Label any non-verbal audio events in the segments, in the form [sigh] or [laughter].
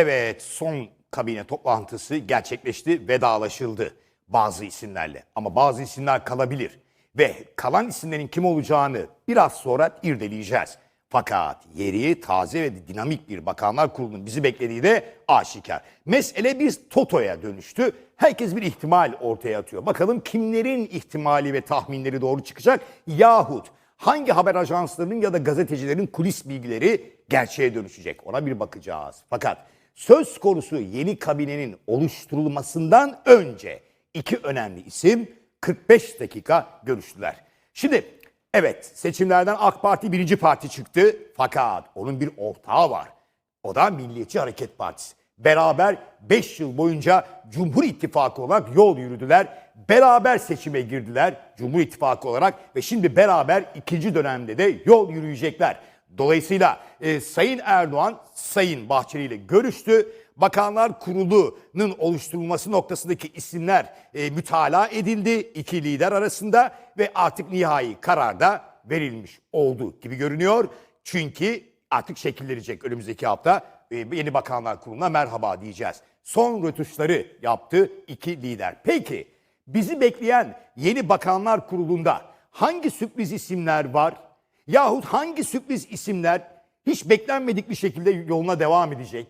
Evet, son kabine toplantısı gerçekleşti, vedalaşıldı bazı isimlerle. Ama bazı isimler kalabilir ve kalan isimlerin kim olacağını biraz sonra irdeleyeceğiz. Fakat yeri taze ve dinamik bir bakanlar kurulunun bizi beklediği de aşikar. Mesele bir totoya dönüştü. Herkes bir ihtimal ortaya atıyor. Bakalım kimlerin ihtimali ve tahminleri doğru çıkacak yahut hangi haber ajanslarının ya da gazetecilerin kulis bilgileri gerçeğe dönüşecek ona bir bakacağız. Fakat söz konusu yeni kabinenin oluşturulmasından önce iki önemli isim 45 dakika görüştüler. Şimdi evet seçimlerden AK Parti birinci parti çıktı fakat onun bir ortağı var. O da Milliyetçi Hareket Partisi. Beraber 5 yıl boyunca Cumhur İttifakı olarak yol yürüdüler. Beraber seçime girdiler Cumhur İttifakı olarak ve şimdi beraber ikinci dönemde de yol yürüyecekler. Dolayısıyla e, Sayın Erdoğan Sayın Bahçeli ile görüştü. Bakanlar Kurulu'nun oluşturulması noktasındaki isimler e, mütalaa edildi iki lider arasında ve artık nihai karar da verilmiş oldu gibi görünüyor. Çünkü artık şekillenecek önümüzdeki hafta e, yeni Bakanlar Kurulu'na merhaba diyeceğiz. Son rötuşları yaptı iki lider. Peki bizi bekleyen yeni Bakanlar Kurulu'nda hangi sürpriz isimler var? Yahut hangi sürpriz isimler hiç beklenmedik bir şekilde yoluna devam edecek?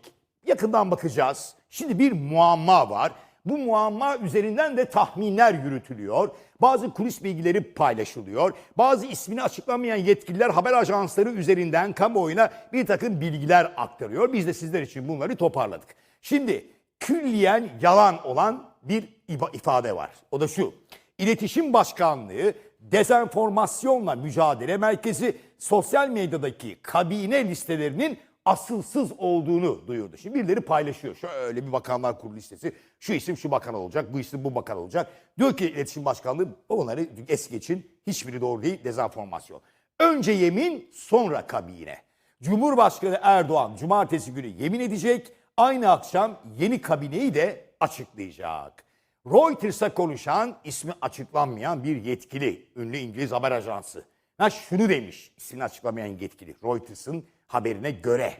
Yakından bakacağız. Şimdi bir muamma var. Bu muamma üzerinden de tahminler yürütülüyor. Bazı kulis bilgileri paylaşılıyor. Bazı ismini açıklamayan yetkililer haber ajansları üzerinden kamuoyuna bir takım bilgiler aktarıyor. Biz de sizler için bunları toparladık. Şimdi külliyen yalan olan bir ifade var. O da şu. İletişim Başkanlığı Dezenformasyonla Mücadele Merkezi sosyal medyadaki kabine listelerinin asılsız olduğunu duyurdu. Şimdi birileri paylaşıyor. Şöyle bir bakanlar kurulu listesi. Şu isim şu bakan olacak, bu isim bu bakan olacak. Diyor ki İletişim Başkanlığı onları es geçin. Hiçbiri doğru değil, dezenformasyon. Önce yemin, sonra kabine. Cumhurbaşkanı Erdoğan cumartesi günü yemin edecek. Aynı akşam yeni kabineyi de açıklayacak. Reuters'a konuşan ismi açıklanmayan bir yetkili, ünlü İngiliz haber ajansı. Ha şunu demiş, ismini açıklamayan yetkili Reuters'ın haberine göre.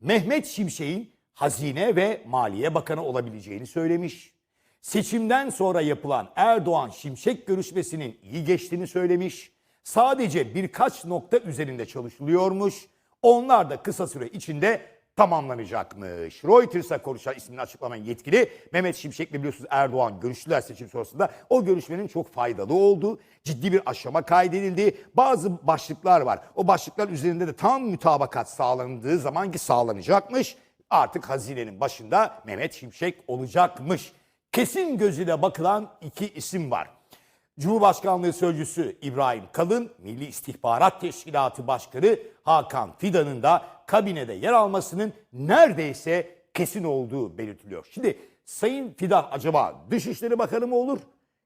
Mehmet Şimşek'in Hazine ve Maliye Bakanı olabileceğini söylemiş. Seçimden sonra yapılan Erdoğan-Şimşek görüşmesinin iyi geçtiğini söylemiş. Sadece birkaç nokta üzerinde çalışılıyormuş. Onlar da kısa süre içinde tamamlanacakmış. Reuters'a konuşan ismini açıklamayan yetkili Mehmet Şimşek'le biliyorsunuz Erdoğan görüştüler seçim sonrasında. O görüşmenin çok faydalı olduğu, ciddi bir aşama kaydedildi. Bazı başlıklar var. O başlıklar üzerinde de tam mütabakat sağlandığı zaman ki sağlanacakmış. Artık hazinenin başında Mehmet Şimşek olacakmış. Kesin gözüyle bakılan iki isim var. Cumhurbaşkanlığı Sözcüsü İbrahim Kalın, Milli İstihbarat Teşkilatı Başkanı Hakan Fidan'ın da kabinede yer almasının neredeyse kesin olduğu belirtiliyor. Şimdi Sayın Fidan acaba Dışişleri Bakanı mı olur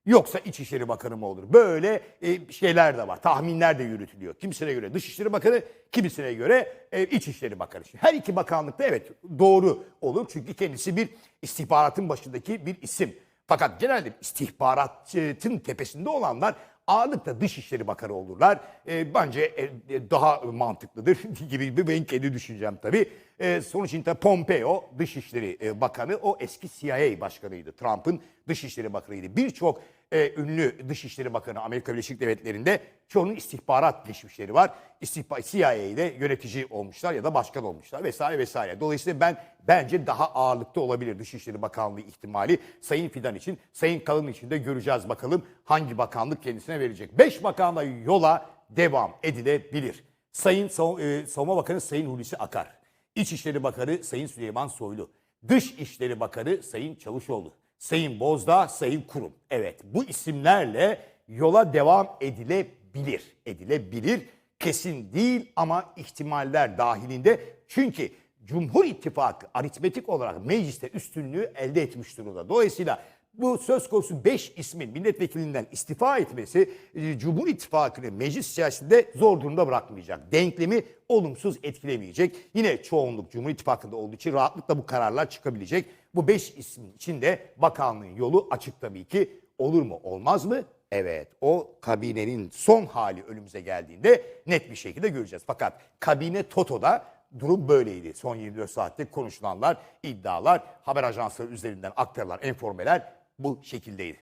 yoksa İçişleri Bakanı mı olur? Böyle e, şeyler de var, tahminler de yürütülüyor. Kimisine göre Dışişleri Bakanı, kimisine göre e, İçişleri Bakanı. Şimdi her iki bakanlıkta evet doğru olur çünkü kendisi bir istihbaratın başındaki bir isim. Fakat genelde istihbaratın tepesinde olanlar ağırlıkla Dışişleri Bakanı olurlar. E, bence e, e, daha mantıklıdır [laughs] gibi bir benim kendi düşüncem tabii. E, sonuç de Pompeo Dışişleri e, Bakanı o eski CIA Başkanıydı. Trump'ın Dışişleri Bakanıydı. Birçok e, ünlü Dışişleri Bakanı Amerika Birleşik Devletleri'nde çoğunun istihbarat geçmişleri var. İstihba CIA'de yönetici olmuşlar ya da başkan olmuşlar vesaire vesaire. Dolayısıyla ben bence daha ağırlıkta olabilir Dışişleri Bakanlığı ihtimali Sayın Fidan için. Sayın Kalın için de göreceğiz bakalım hangi bakanlık kendisine verecek. Beş bakanla yola devam edilebilir. Sayın e, Savunma Bakanı Sayın Hulusi Akar. İçişleri Bakanı Sayın Süleyman Soylu. Dışişleri Bakanı Sayın Çavuşoğlu. Sayın Bozdağ, Sayın Kurum. Evet bu isimlerle yola devam edilebilir. Edilebilir. Kesin değil ama ihtimaller dahilinde. Çünkü Cumhur İttifakı aritmetik olarak mecliste üstünlüğü elde etmiş durumda. Dolayısıyla bu söz konusu 5 ismin milletvekilinden istifa etmesi e, Cumhur İttifakı'nı meclis içerisinde zor durumda bırakmayacak. Denklemi olumsuz etkilemeyecek. Yine çoğunluk Cumhur İttifakı'nda olduğu için rahatlıkla bu kararlar çıkabilecek. Bu 5 ismin içinde bakanlığın yolu açık tabii ki. Olur mu olmaz mı? Evet o kabinenin son hali önümüze geldiğinde net bir şekilde göreceğiz. Fakat kabine Toto'da durum böyleydi. Son 24 saatte konuşulanlar, iddialar, haber ajansları üzerinden aktarılan enformeler bu şekildeydi.